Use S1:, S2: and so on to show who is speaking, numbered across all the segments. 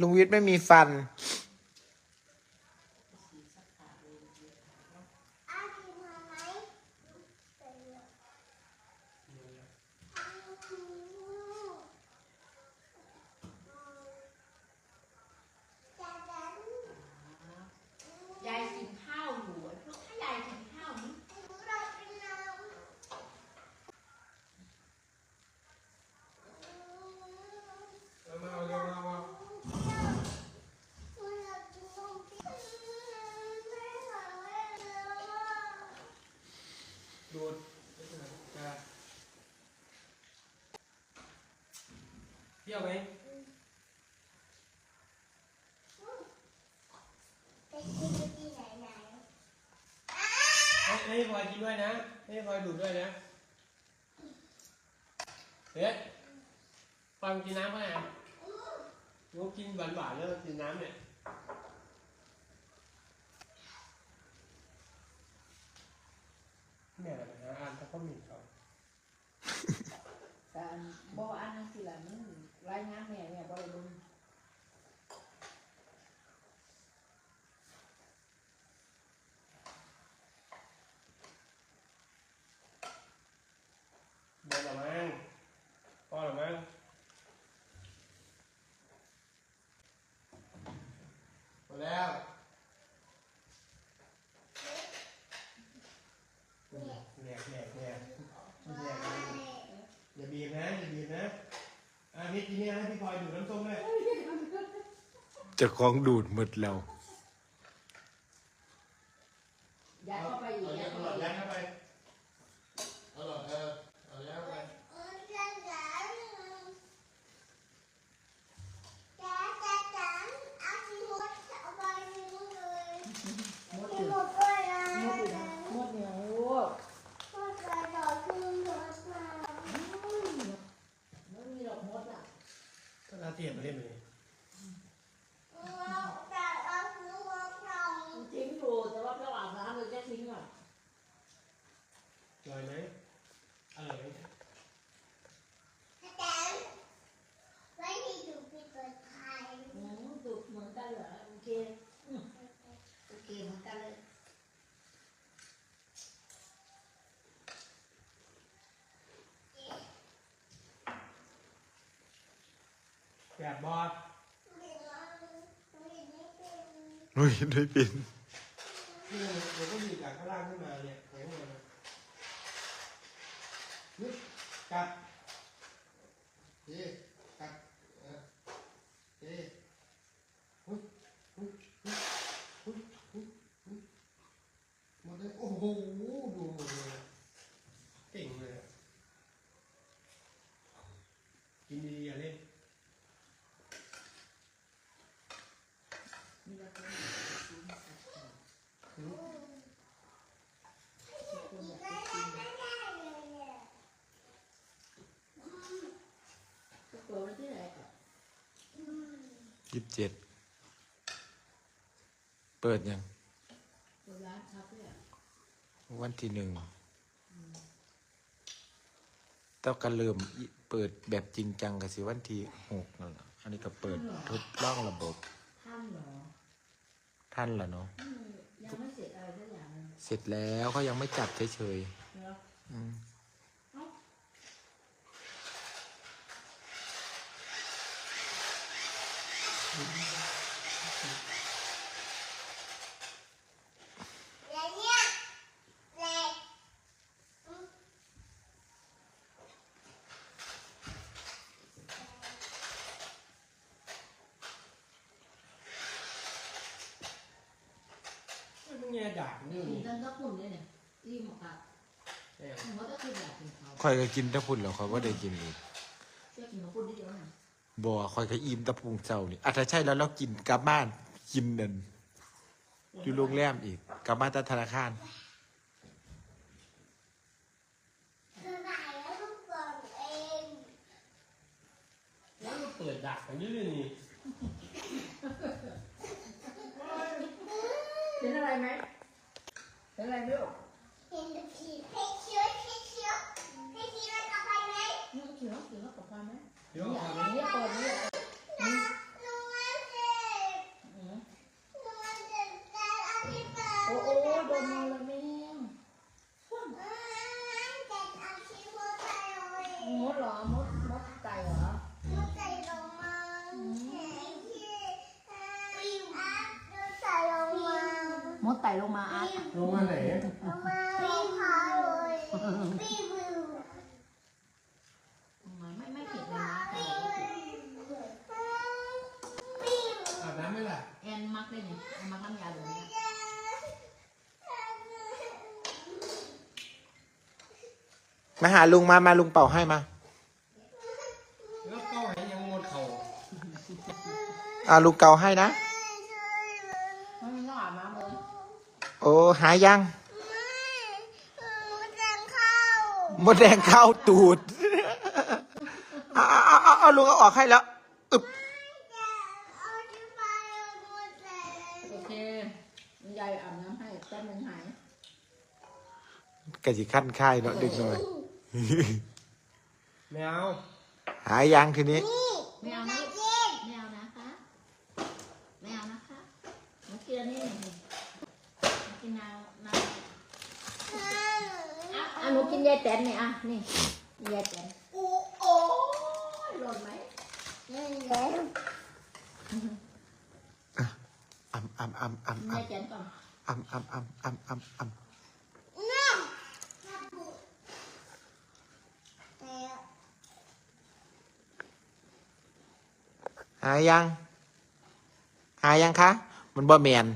S1: ลุงวิทย์ไม่มีฟัน
S2: อากินมาไหมจะดัน
S3: ยายกินข้าวอยู่ไอ้พวกถ้ายายกินข้าวนี่
S2: เราเป็นน้ำ
S4: เอามาเอาเร็วเอามา
S2: เรากินนมไม่หวังเลยเลย
S4: ดูดจะเที่ ยวไหม
S2: ไปกินที่ไหนไหน
S4: ให้ให้พลอยกินด้วยนะ ให้พลอยดูดด้วยนะเฮ้ยพลอยกินน้ำเปล่าลูกกินหวานหวานๆแล้วกินน้ำเนี่ยแม่นะฮะอ่านเขาก็มีเขา
S3: การบอกว่าอันนั้นสิละมัน รายงานแม่เนี่ยบ่ได้เบิ่ง
S4: เดินหรือมั้งพอหรือมั้งหมดแล้วแหลกแหลกแหลกแหลกแหลกอย่าบีบนะอย่าบีบนะอะพี่ทีนี้ให้พี่พลอยดูดน้ำส้มเลย
S1: เจะคล้าของดูดหมดแล้ว
S3: ยาเข้าไปอีก
S4: อา
S3: ยาย
S4: เอา
S3: เข้า
S4: หล
S3: ไป
S4: อด
S3: อี
S4: ยัดเข้าไปเอาหลอดเออเอายัดเข้าไป
S2: เออจะดันจะจะดันอากินหมดเอาไปนู่นเลย
S3: หมด
S2: กิ
S3: อน ยู่
S2: หมดเลยนะ
S3: หมดอยู่นะหมดเนี่ยโอ้
S2: หมดเลยดอกคือหมดมา
S3: มันมีดอกมดอะ
S4: ก็น่าเตรียมมาเล่นเลย
S2: เราจะเอาคือว่าเรา
S3: มันทิ้งอยู่แต่ว่าระหว่างน้ำเลยจะทิ้งอะ
S4: ลอยไหมอร่อยไหม
S2: แต่ไม่ได้ดูปิดเปิดไทย
S3: อืมตุกเหมือนกันเหรอโอเคอืมโอเคเหมือนกันเลย
S4: แบบบอส
S1: เฮ้ยได้เป็น
S4: นี่เราก็ดีจากข้างล่างขึ้นมาเนี่ยแข็งเลยนะนึกกัดเอ๊กัดเออเอ๊หุ้ยหุ้ยหุ้ยหุ้ยหุ้ยหุ้ยหมดเลยโอ้โหดูหมดเลยเก่งเลยอะกินดีๆอย่าเล่น
S3: มีแล้วก็
S4: หือ
S3: คนแบบทุกตัวมันที่ไหนก่อน
S1: ยี่ สิบเจ็ด เปิดยัง
S3: ตัวร้านคาเฟ่อะ
S1: วันที่หนึ่งต้องกันเริ่มอิเปิดแบบจริงจังกับสิวันที่หกนั่นแหละอันนี้ก็เปิดทดลองระบบ
S3: ท่านเหรอ
S1: ท่านละเนาะ
S3: อืมยังไม่เสร็จอะไรสักอย่างเลย
S1: เสร็จแล้วเขายังไม่จับเฉย
S3: เนาะ
S1: ๆอืม
S2: อย่างเงี้ยแหลก
S4: ไม่มึงแง่ด่าผมนี่
S3: กิน
S4: นี่
S3: ทั้งกระปุ่นเนี่ยเนี่ยรีบหมดอะ
S4: แม่ง
S3: ผมว่าจะกินอยากกินเขา
S1: คอยก็กินแตะพุ่นแล้วคอยว่าได้กินอีก
S3: จะกินกระปุ่นได้เดียวนะ
S1: บ่คอยก็อิ่มแตะพุงเจ้านี่อะถ้าใช่แล้วเรากินกลับบ้านกินนั่นอยู่โรงแรมอีกกลับบ้านตธนาคาร
S2: คือไหนแล้วก็เปิดเอง
S4: แล้วมันเปิดดักกันยืดนี่
S3: เห็นอะไรไหมเห็น อะไรไม่รู้
S2: เห็นตะขีดให้เชื้อให้เชื้อให้เชื้อเอาไปไหม
S3: นี่เขียวเขียวกับปลาไหม
S4: เดี๋ยว
S3: อ
S4: เอา
S3: ย่าง
S4: ไป
S3: นี้เปิดนี่
S2: หนูว่าจะ
S3: มดไต่ลงมาอาร์ต
S4: ลงมาไหน
S2: ทำไมพี่พาเลยพี่วิว
S3: ลงมาไม่ไม่ผิดเลยนะ
S2: พี่วิว
S4: อาบน้ำไหมล่ะ
S3: แอนมักได้เนี่ยแอนมักน้ำยาเหลืองเนี่ย
S1: มาหาลุงมามาลุงเป่าให้มา
S4: แล้วก็ให้ยังงดเข่า
S1: อ่าลุงเกาให้นะ
S3: มันไม่ต้องอาบน้ำเลย
S1: โอ้ หายยัง
S2: มันจะเข้าม
S1: ดแดงเข้าตูดเอาเอาเอาเอาลุงเอาออกให้แล้วอึบ
S2: เอาที่ไปเอาหมดเลย
S3: โอเคมันยายอาบน้ำให้แป๊บนึงหาย
S1: กะจิขั้นค่ายเนาะดึกหน่อย
S4: ไม่เอา
S1: หายยังทีนี้
S2: นี่
S3: ไม่เอานะ
S2: มากิน
S3: ไม่เอานะคะไม่เอานะคะมากินอันนี้หนึ่งมากินน้ำน้ำอะอะหนูกินยายแต นเนี่ยอะนี่ยายแตนโอ้โอ้หล่นไหม
S2: แล้
S1: อ่ำอ่ำอ่ำอ่ำ
S3: กิน
S1: อ่
S3: ยายแตนก่อนำ
S1: อ่ำอ่ำอ่ำอ่ำอ่ำอ่ำ
S2: นี่ยแล้ว
S1: หายยัง หายยังคะ มันบ่แมน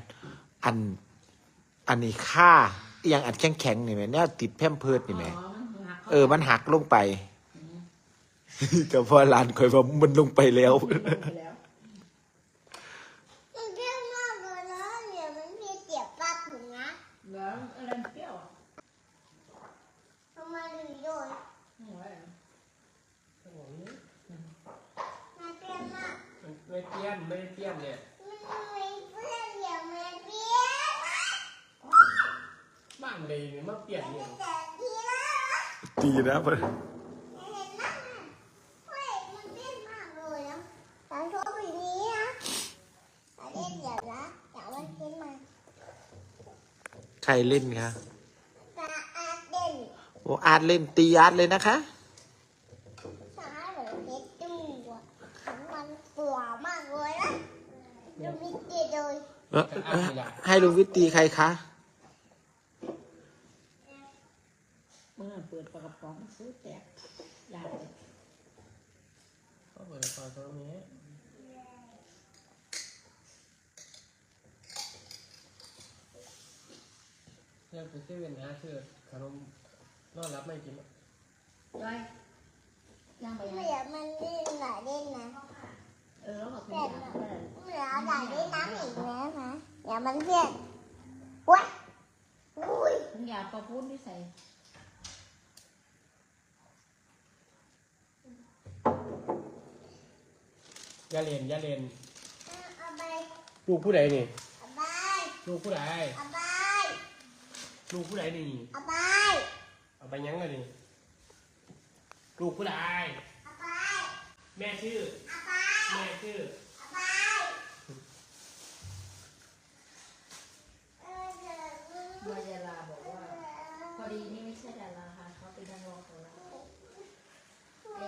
S1: อัน อันนี้ค่าอหยังอันแข็งแข็งนี่แหม่แนวติดแพมเพิร์ดนี่แหม่
S3: อ๋อมันหัก
S1: เออ มันหักลงไป ก็เพอหลานคอยว่ามันลงไปแล้ว
S3: เข้าไปแล้ว
S2: มันเปรี้ยวมากเลยนะเดี๋ยวมันพี่เจ็บปากถึงนะ
S3: แล้วอะไรเปรี้ยวอะ
S2: ทำไมถึงโดน
S3: โอ้ย
S2: มันเปรี้ยวมาก
S4: มันไม่เปี้ยนไม่ได้เปี้ยนเนี่ย
S2: มันไม่เปรี้ยวเดี๋ยวมันเปรี้ยว
S4: บ้านเลยเนี่ยมาเปี้ยนเนี่ย
S2: แต่ทีละ
S1: ดีนะเพิ่น
S2: เห็นไหมเฮ้ยมันเปรี้ยวมากเลยนะตอนชอบอย่างนี้นะแต่เล่นเดี๋ยวนะเดี๋ย วมันขึ้นมา
S1: ใครเล่นคะ
S2: ตาอาเด่น
S1: โอ้อาร์ตเล่นตีอาร์ตเลยนะคะ
S2: ตาเหลือเพชรจมูกอะมันปวดมากเลยนะดูมิดเดียวเลย
S1: เอ้อเอ้อให้ลุงวิทย์ตีใครคะ
S3: เมื่ อเปิดปลากระป๋องซื้อแตกยาเลย
S4: ก็เปิดไฟตรงนี้เรียกไปเซเว่นหาซื้อขนมนอนรับไม่กินอะ
S3: ยายย่างไป
S2: เห
S3: ยัง
S2: ลือมันเล่นหลายเล่นนะ
S3: เออแล้วบอกคุณ
S2: เล่
S3: ยานย
S2: นะ
S3: ก็ได้
S2: เหลือหลายเล่นน้ำอีกแล้วนะเดี๋ยวมันเพี้ยนว้ายอุ้ย
S3: คุณยายก็พูดไม่ใส่
S4: อย่าเล่นอย่าเล่น
S2: เอาไป
S4: ลูกผู้ใดนี่
S2: เอาไป
S4: ลูกผู้ใด
S2: เอาไป
S4: ลูกผู้ใดนี่
S2: เอาไป
S4: เอาไปยังไงนี่ลูกผู้ใด
S2: เอาไป
S4: แม่ชื่อ
S2: เอาไป
S4: แม่ชื่อ
S2: เอาไปเออเดี๋ยว
S3: วายาลาบอกว่า พอดีนี่ไม่ใช่ดาราค่ะเขาเป็นนักร้องของเราไอ้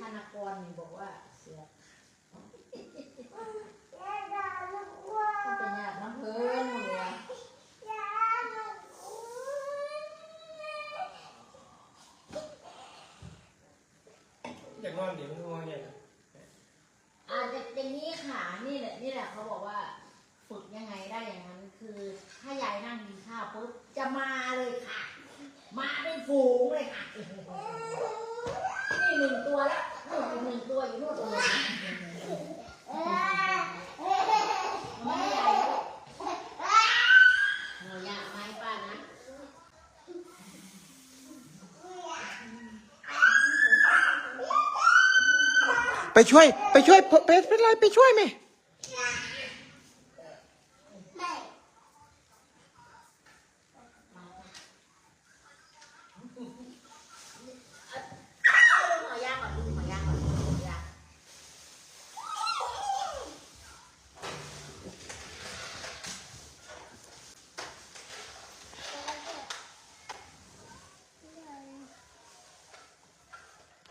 S3: ธนากรนี่บอกว่าเสือต้องเป็นญาติน้ำเพลินหมดเลย
S4: อยากนอนเดี๋ยวมันงอเนี่ย
S3: อาจจะอย่างนี้ค่ะนี่แหละนี่แหละเขาบอกว่าฝึกยังไงได้อย่างนั้น คือถ้ายายนั่งกินข้าวปุ๊บจะมาเลยค่ะ มาเป็นฝูงเลยค่ะนี่หนึ่งตัวแล้วอีกหนึ่งตัวอยู่นู่นเลยไม่ให้ยายแล้วหนูอยากไม้ป้านะ
S1: ไปช่วย ไปช่วยเพชรเป็นไรไปช่วยไหม
S3: เอาลุงขอย่างก่อนลุงขอย่างก่อนลุงขอย่าง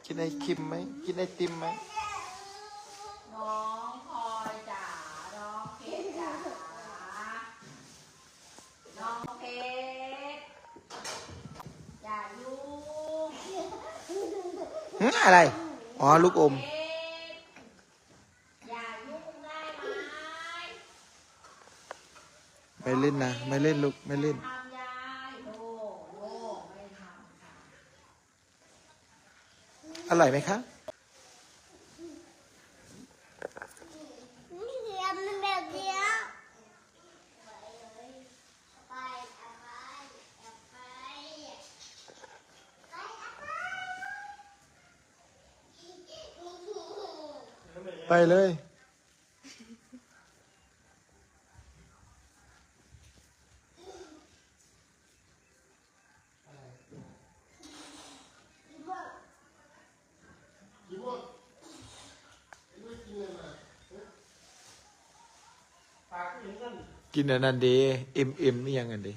S1: กินไอคิมไหมกินไอติมไหม
S3: อย่ายุ่งอะไร อ๋อ ลูกอุ้ม
S1: ไม่
S3: เล่นนะ ไม่เล่นลูก ไม่เล่นอร่อยไหมคะ
S2: กินอันนั้
S3: นดีอิ่มอิ่มนี่ยังไงดี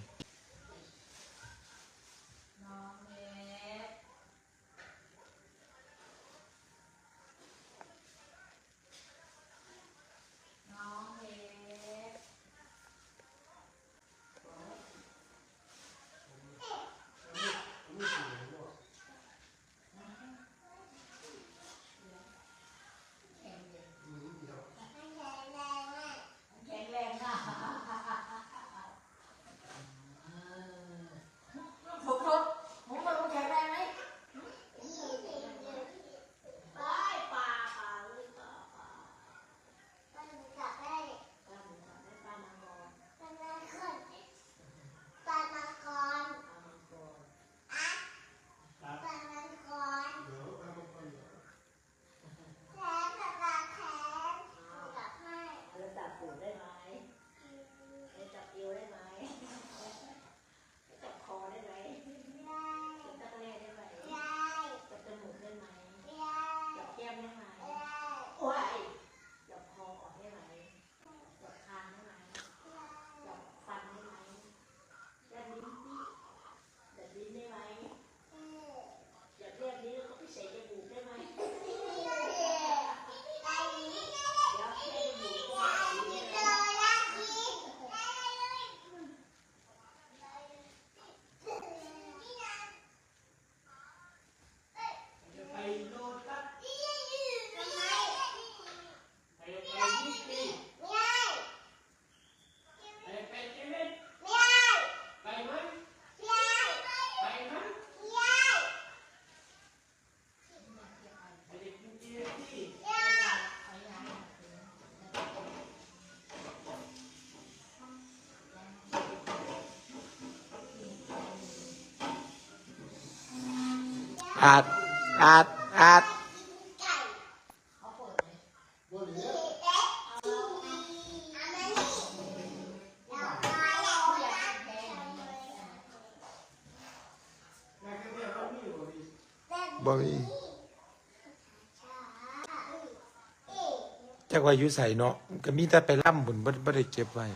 S1: อาดอา
S2: ดอาด
S1: บอมีจ้าว่ายุ่
S3: ใส่เนาะก็มีแต่ไปล่ำบุญบ่ได้เจ็บไว้